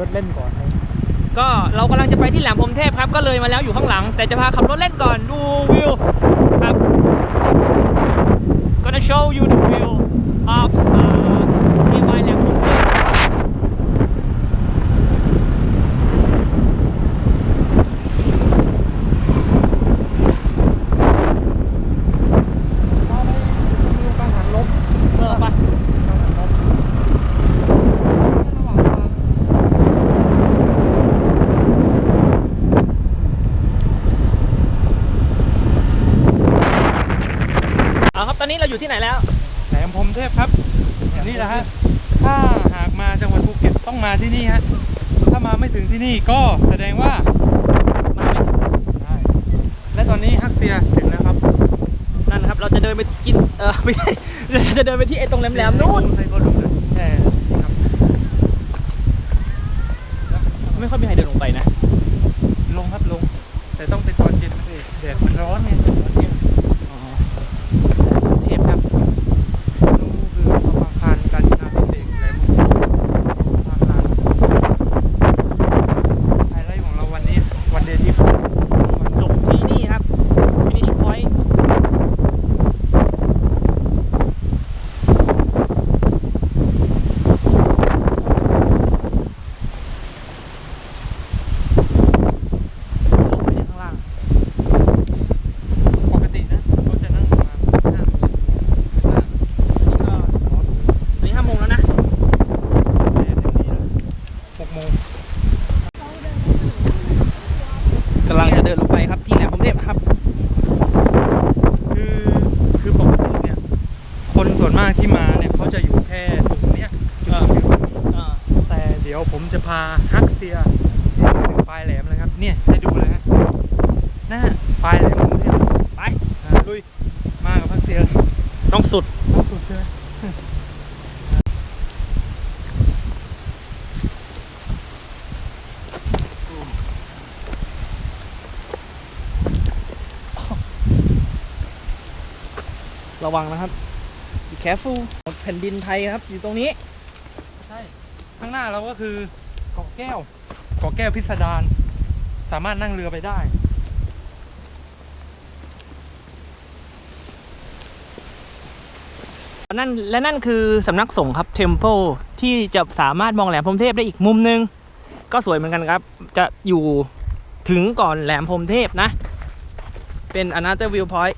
รถเล่นก่อนก็เรากำลังจะไปที่แหลมพรมเทพครับ ก็เลยมาแล้วอยู่ข้างหลัง แต่จะพาขับรถเล่นก่อนดูวิวครับ gonna show you the view of uh, nearby แหลมพรหมเทพ เอาไปดูกังหันลบ เออไป กังหันลบระหว่างทาง เอาครับตอ นนี้เราอยู่ที่ไหนแล้วแหลมพรหมเทพครับ นี่แหละฮะ ถ้าหากมาจังหวัดภูเก็ตต้องมาที่นี่ฮะ ถ้ามาไม่ถึงที่นี่ก็แสดงว่ามาไม่ถึงใช่และตอนนี้ฮักเซียถึงแล้วครับ นั่นนะครับ เราจะเดินไปกิน เออไม่ใช่เราจะเดินไปที่ไอ้ตรงแหลมๆนู่นใครก็รู้เลยแค่ครับไม่ค่อยมีใครเดินลงไปนะ ลงครับลง แต่ต้องเป็นตอนเย็นนะพี่แดดมันร้อนไงตอนเย็น อ๋อเทพครับ นู่นคือสะพานการจนาพิเศษกแหลมพรหมสะพานไฮไลท์ของเราวันนี้วันเดย์ทริป จบที่นี่ครับ finish point ลงไปข้างล่าง ปกตินะเขาจะนั่งประมาณห้าโมงห้า นี่ก็ตอนนี้ห้าโมงแล้วนะ แดดยังดีนะหกโมง กำลังจะเดินลงไปครับที่แหลมพรหมเทพครับ คือคือปกติเนี่ย คนส่วนมากที่มาเนี่ยเขาจะอยู่แค่ตรงเนี้ยจุดชมวิว แต่เดี๋ยวผมจะพา ฮักเซียถึงปลายแหลมเลยครับ เนี่ยให้ดูเลยฮะหน้าปลายแหลมกรุงเทพไปลุยมากับฮักเซียต้องสุดต้องสุดเลยระวังนะครับ be careful แผ่นดินไทยครับ อยู่ตรงนี้ ใช่ ข้างหน้าเราก็คือาะแก้วเกาะแก้วพิสดารสามารถนั่งเรือไปได้ นั่นและนั่นคือสำนักสงฆ์ครับ Temple ที่จะสามารถมองแหลมพรหมเทพได้อีกมุมหนึง ก็สวยเหมือนกันครับ จะอยู่ถึงก่อนแหลมพรหมเทพนะ เป็น another viewpoint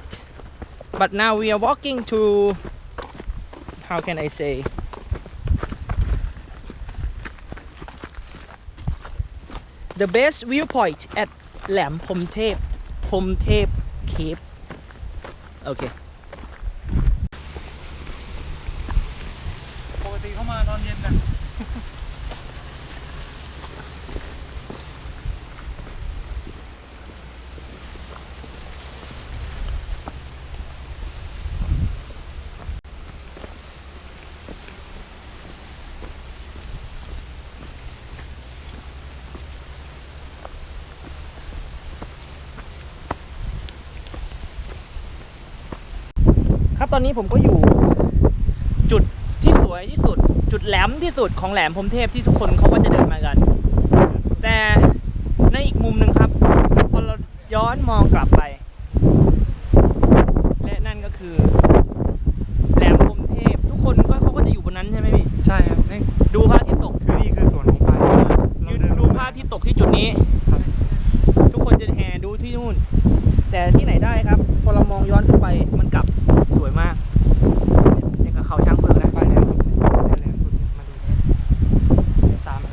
but now we are walking to how can I say the best viewpoint at แหลมพรมเทพพรมเทพเคปโอเคปกติเข้ามาตอนเย็นนะ ตอนนี้ผมก็อยู่ จุดที่สวยที่สุด จุดแหลมที่สุดของแหลมพรหมเทพที่ทุกคนเขาก็จะเดินมากัน แต่ในอีกมุมหนึ่งครับพอเราย้อนมองกลับไป และนั่นก็คือ แหลมพรหมเทพ ทุกคนก็เขาก็จะอยู่บนนั้นใช่ไหมพี่ใช่ครับนี่ดูพระอาทิตย์ตกคือนี่คือส่วนของปลายเรายืนเดินดูพระอาทิตย์ตกที่จุดนี้ครับทุกคนจะแห่ดูที่นู่น แต่ที่ไหนได้ครับ พอเรามองย้อนขึ้นไปมันกลับสวยมากเนี่ยกับเขาช้างเผือกนะ ปลายแหลมสุดปลายแหลมสุดเนี่ยมาดูเนี่ยตามมา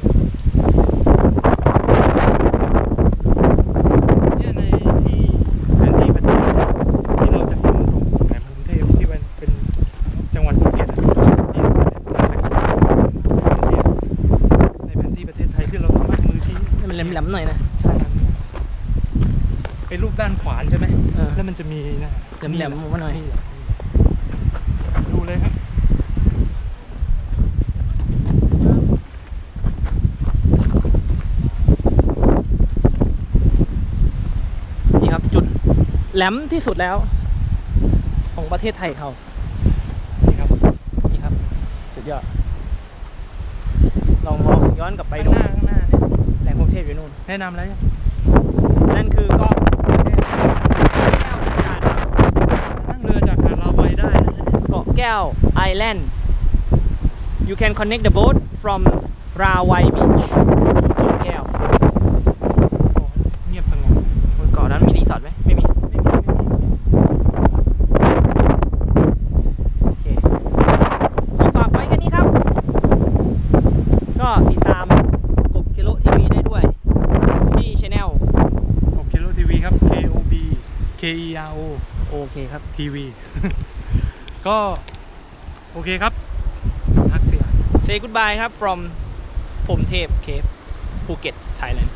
เนี่ยในที่แผนที่ประเทศที่เราจะเห็นตรงแหลมพรหมเทพที่เป็นเป็นจังหวัดภูเก็ตอะที่ในแผนที่ประเทศไทยที่เราสามารถมือชี้ ให้มันแห ลมๆหน่อยนะ ใช่ครับเป็นรูปด้านขวานใช่ไหมเออ แล้วมันจะมีนะแหลมๆมาหน่อยแหละดูเลยครับ นี่ครับ จุดแหลมที่สุดแล้ว ของประเทศไทยเขานี่ครับนี่ครับ สุดยอด ลองมองย้อนกลับไปไปดูหน้าข้างหน้า พอยู่นู่นแนะนำแล้วยังนั่นคือเกาะแก้วพิสดารครับนั่งเรือจากหาดลาวัยได้นะฮะเกาะแก้ว Island you can connect the boat from Rawai Beach เกาะแก้ว โอ้เงียบสงบบ นเกาะนั้นมีรีสอร์ทไหมไม่มี ไม่มีไม่มี โอเค ขอฝากไว้แค่นี้ครับ ก็ติดตามกบกิโลทีวีได้ด้วย ที่ช anel โอเคโลทีวีครับ K O B K E R O โอเคครับทีวีก็ โอเคครับฮักเสีย say goodbye ครับ from ผมเทพเคปภูเก็ต Thailand